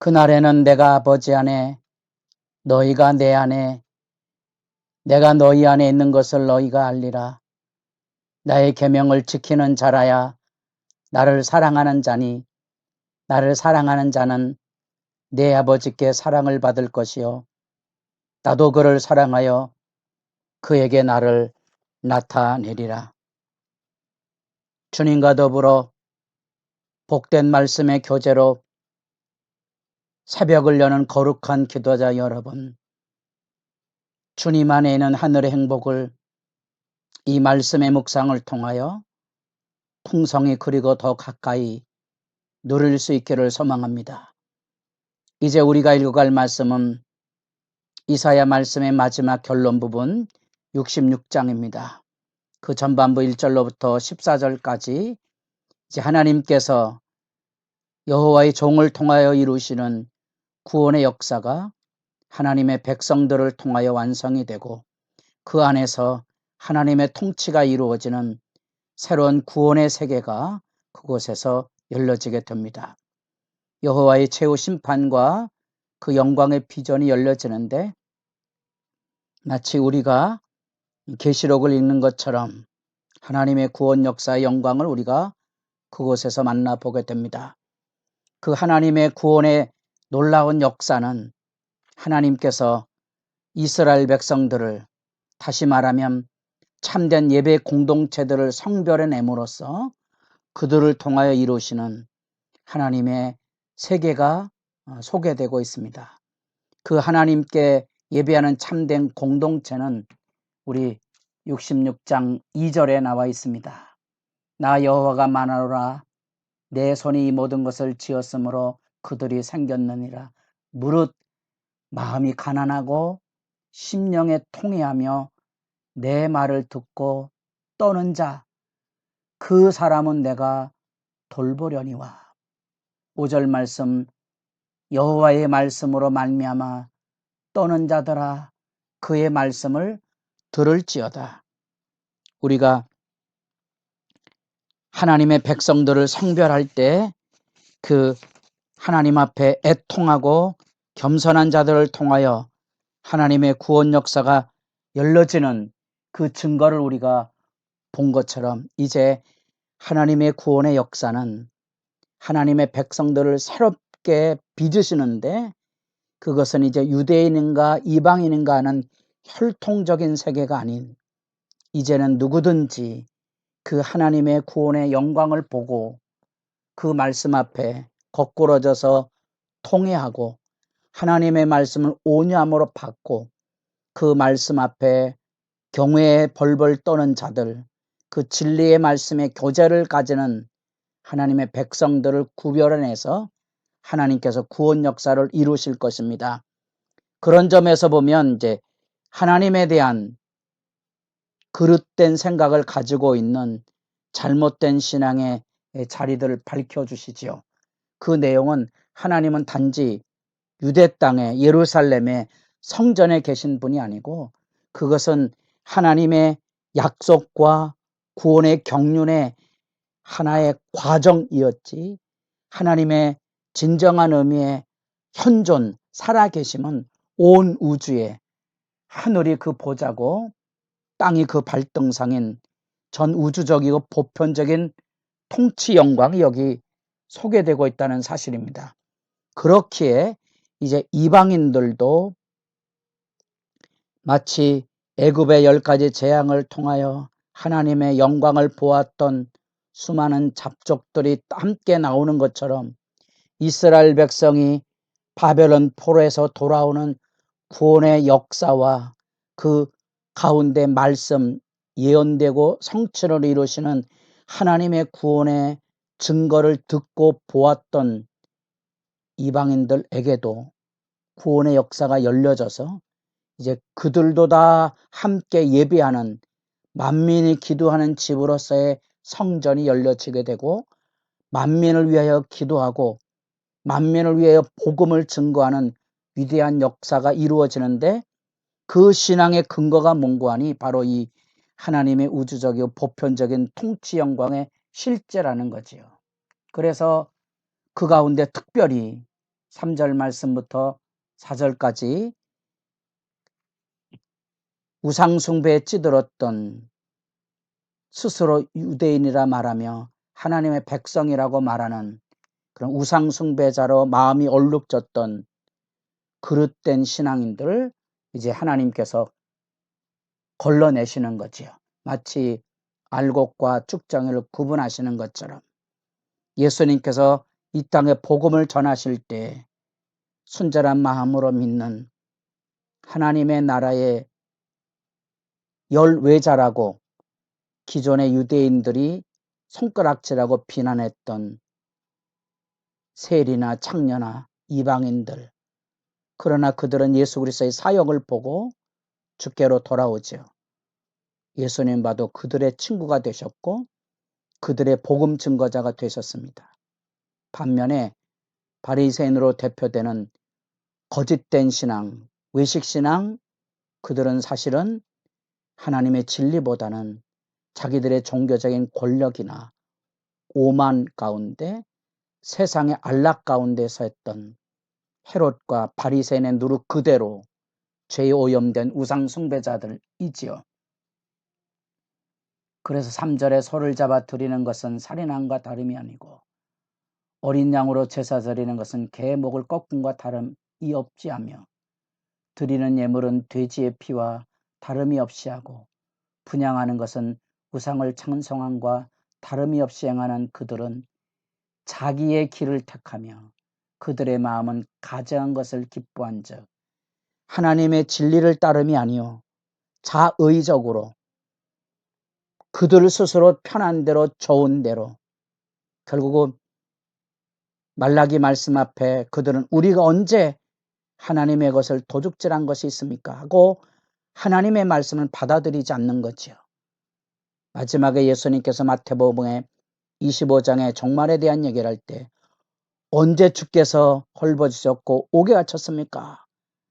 그날에는 내가 아버지 안에 너희가 내 안에 내가 너희 안에 있는 것을 너희가 알리라. 나의 계명을 지키는 자라야 나를 사랑하는 자니 나를 사랑하는 자는 내 아버지께 사랑을 받을 것이요 나도 그를 사랑하여 그에게 나를 나타내리라. 주님과 더불어 복된 말씀의 교제로 새벽을 여는 거룩한 기도자 여러분, 주님 안에 있는 하늘의 행복을 이 말씀의 묵상을 통하여 풍성히 그리고 더 가까이 누릴 수 있기를 소망합니다. 이제 우리가 읽어갈 말씀은 이사야 말씀의 마지막 결론 부분 66장입니다. 그 전반부 1절로부터 14절까지 이제 하나님께서 여호와의 종을 통하여 이루시는 구원의 역사가 하나님의 백성들을 통하여 완성이 되고 그 안에서 하나님의 통치가 이루어지는 새로운 구원의 세계가 그곳에서 열려지게 됩니다. 여호와의 최후 심판과 그 영광의 비전이 열려지는데 마치 우리가 계시록을 읽는 것처럼 하나님의 구원 역사의 영광을 우리가 그곳에서 만나보게 됩니다. 그 하나님의 구원의 놀라운 역사는 하나님께서 이스라엘 백성들을 다시 말하면 참된 예배 공동체들을 성별해냄으로써 그들을 통하여 이루시는 하나님의 세계가 어, 소개되고 있습니다. 그 하나님께 예배하는 참된 공동체는 우리 66장 2절에 나와 있습니다. 나 여호와가 만하노라 내 손이 이 모든 것을 지었으므로 그들이 생겼느니라. 무릇 마음이 가난하고 심령에 통해하며 내 말을 듣고 떠는 자, 그 사람은 내가 돌보려니와. 5절 말씀 여호와의 말씀으로 말미암아 떠는 자들아 그의 말씀을 들을지어다. 우리가 하나님의 백성들을 성별할 때 그 하나님 앞에 애통하고 겸손한 자들을 통하여 하나님의 구원 역사가 열려지는 그 증거를 우리가 본 것처럼 이제 하나님의 구원의 역사는 하나님의 백성들을 새롭게 빚으시는데 그것은 이제 유대인인가 이방인인가 하는 혈통적인 세계가 아닌 이제는 누구든지 그 하나님의 구원의 영광을 보고 그 말씀 앞에 거꾸러져서 통회하고 하나님의 말씀을 온유함으로 받고 그 말씀 앞에 경외에 벌벌 떠는 자들 그 진리의 말씀의 교제를 가지는 하나님의 백성들을 구별해내서 하나님께서 구원 역사를 이루실 것입니다. 그런 점에서 보면 이제 하나님에 대한 그릇된 생각을 가지고 있는 잘못된 신앙의 자리들을 밝혀 주시지요. 그 내용은 하나님은 단지 유대 땅에 예루살렘의 성전에 계신 분이 아니고 그것은 하나님의 약속과 구원의 경륜의 하나의 과정이었지. 하나님의 진정한 의미의 현존, 살아계심은 온 우주에 하늘이 그 보자고 땅이 그 발등상인 전 우주적이고 보편적인 통치 영광이 여기 소개되고 있다는 사실입니다. 그렇기에 이제 이방인들도 마치 애굽의 열 가지 재앙을 통하여 하나님의 영광을 보았던 수많은 잡족들이 함께 나오는 것처럼 이스라엘 백성이 바벨론 포로에서 돌아오는 구원의 역사와 그 가운데 말씀 예언되고 성취를 이루시는 하나님의 구원의 증거를 듣고 보았던 이방인들에게도 구원의 역사가 열려져서 이제 그들도 다 함께 예배하는 만민이 기도하는 집으로서의 성전이 열려지게 되고 만민을 위하여 기도하고 만민을 위하여 복음을 증거하는 위대한 역사가 이루어지는데 그 신앙의 근거가 뭔고하니 바로 이 하나님의 우주적이고 보편적인 통치 영광의 실제라는 거지요. 그래서 그 가운데 특별히 3절 말씀부터 4절까지 우상숭배에 찌들었던 스스로 유대인이라 말하며 하나님의 백성이라고 말하는 그런 우상숭배자로 마음이 얼룩졌던 그릇된 신앙인들을 이제 하나님께서 걸러내시는 거지요. 마치 알곡과 쭉정이를 구분하시는 것처럼 예수님께서 이 땅에 복음을 전하실 때 순절한 마음으로 믿는 하나님의 나라의 열외자라고 기존의 유대인들이 손가락질하고 비난했던 세리나 창녀나 이방인들 그러나 그들은 예수 그리스도의 사역을 보고 주께로 돌아오죠. 예수님 봐도 그들의 친구가 되셨고 그들의 복음 증거자가 되셨습니다. 반면에 바리새인으로 대표되는 거짓된 신앙, 외식 신앙 그들은 사실은 하나님의 진리보다는 자기들의 종교적인 권력이나 오만 가운데 세상의 안락 가운데서 했던 헤롯과 바리새인의 누룩 그대로 죄에 오염된 우상 숭배자들이지요. 그래서 3절에 소를 잡아 드리는 것은 살인함과 다름이 아니고 어린 양으로 제사 드리는 것은 개 목을 꺾음과 다름이 없지 하며 드리는 예물은 돼지의 피와 다름이 없이 하고 분양하는 것은 우상을 찬송함과 다름이 없이 행하는 그들은 자기의 길을 택하며 그들의 마음은 가증한 것을 기뻐한즉 하나님의 진리를 따름이 아니요 자의적으로 그들 스스로 편한 대로 좋은 대로 결국은 말라기 말씀 앞에 그들은 우리가 언제 하나님의 것을 도둑질한 것이 있습니까? 하고 하나님의 말씀을 받아들이지 않는 거지요. 마지막에 예수님께서 마태복음의 25장의 종말에 대한 얘기를 할 때 언제 주께서 헐벗으셨고 옥에 갇혔습니까?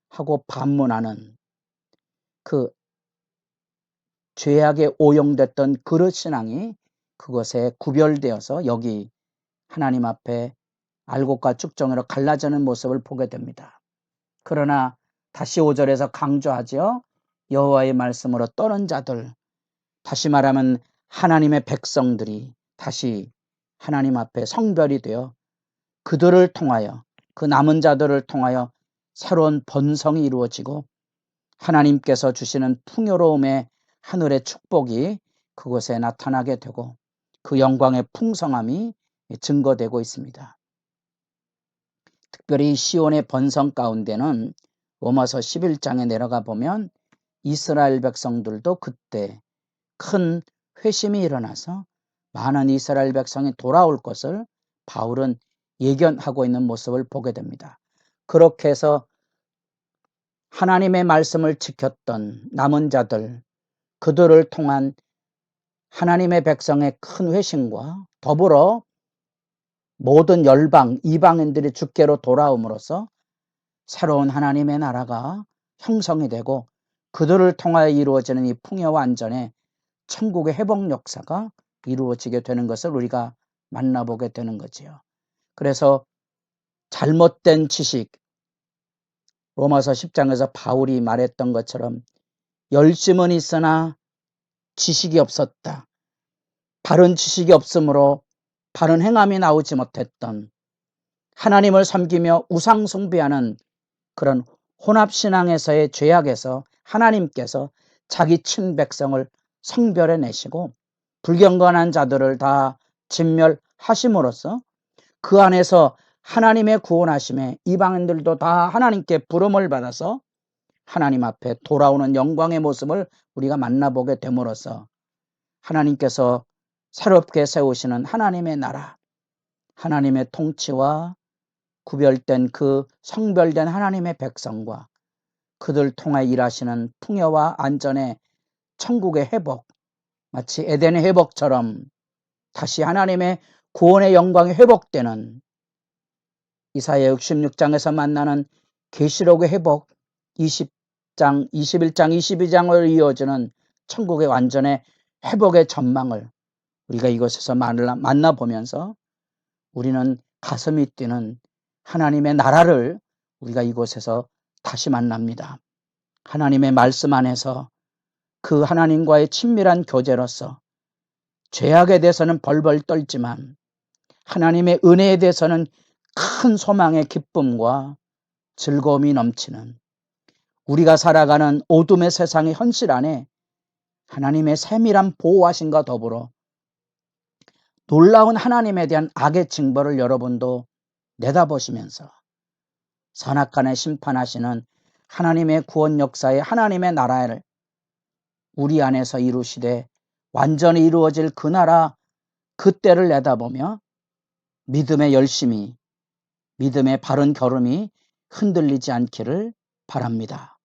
하고 반문하는 그 죄악에 오용됐던 그릇 신앙이 그것에 구별되어서 여기 하나님 앞에 알곡과 쭉정으로 갈라지는 모습을 보게 됩니다. 그러나 다시 5절에서 강조하죠. 여호와의 말씀으로 떠는 자들 다시 말하면 하나님의 백성들이 다시 하나님 앞에 성별이 되어 그들을 통하여 그 남은 자들을 통하여 새로운 번성이 이루어지고 하나님께서 주시는 풍요로움의 하늘의 축복이 그곳에 나타나게 되고 그 영광의 풍성함이 증거되고 있습니다. 특별히 시온의 번성 가운데는 로마서 11장에 내려가 보면 이스라엘 백성들도 그때 큰 회심이 일어나서 많은 이스라엘 백성이 돌아올 것을 바울은 예견하고 있는 모습을 보게 됩니다. 그렇게 해서 하나님의 말씀을 지켰던 남은 자들, 그들을 통한 하나님의 백성의 큰 회심과 더불어 모든 열방, 이방인들이 주께로 돌아옴으로써 새로운 하나님의 나라가 형성이 되고 그들을 통하여 이루어지는 이 풍요와 안전의 천국의 회복 역사가 이루어지게 되는 것을 우리가 만나보게 되는 거지요. 그래서 잘못된 지식, 로마서 10장에서 바울이 말했던 것처럼 열심은 있으나 지식이 없었다. 바른 지식이 없으므로 바른 행함이 나오지 못했던 하나님을 섬기며 우상 숭배하는 그런 혼합 신앙에서의 죄악에서 하나님께서 자기 친 백성을 성별해 내시고 불경건한 자들을 다 진멸하심으로써 그 안에서 하나님의 구원하심에 이방인들도 다 하나님께 부름을 받아서 하나님 앞에 돌아오는 영광의 모습을 우리가 만나보게 됨으로써 하나님께서 새롭게 세우시는 하나님의 나라, 하나님의 통치와 구별된 그 성별된 하나님의 백성과 그들 통해 일하시는 풍요와 안전의 천국의 회복, 마치 에덴의 회복처럼 다시 하나님의 구원의 영광이 회복되는 이사야 66장에서 만나는 계시록의 회복 20 장, 21장, 22장을 이어지는 천국의 완전의 회복의 전망을 우리가 이곳에서 만나보면서 우리는 가슴이 뛰는 하나님의 나라를 우리가 이곳에서 다시 만납니다. 하나님의 말씀 안에서 그 하나님과의 친밀한 교제로서 죄악에 대해서는 벌벌 떨지만 하나님의 은혜에 대해서는 큰 소망의 기쁨과 즐거움이 넘치는 우리가 살아가는 어둠의 세상의 현실 안에 하나님의 세밀한 보호하심과 더불어 놀라운 하나님에 대한 악의 징벌을 여러분도 내다보시면서 선악간에 심판하시는 하나님의 구원 역사의 하나님의 나라를 우리 안에서 이루시되 완전히 이루어질 그 나라 그때를 내다보며 믿음의 열심이 믿음의 바른 걸음이 흔들리지 않기를 바랍니다.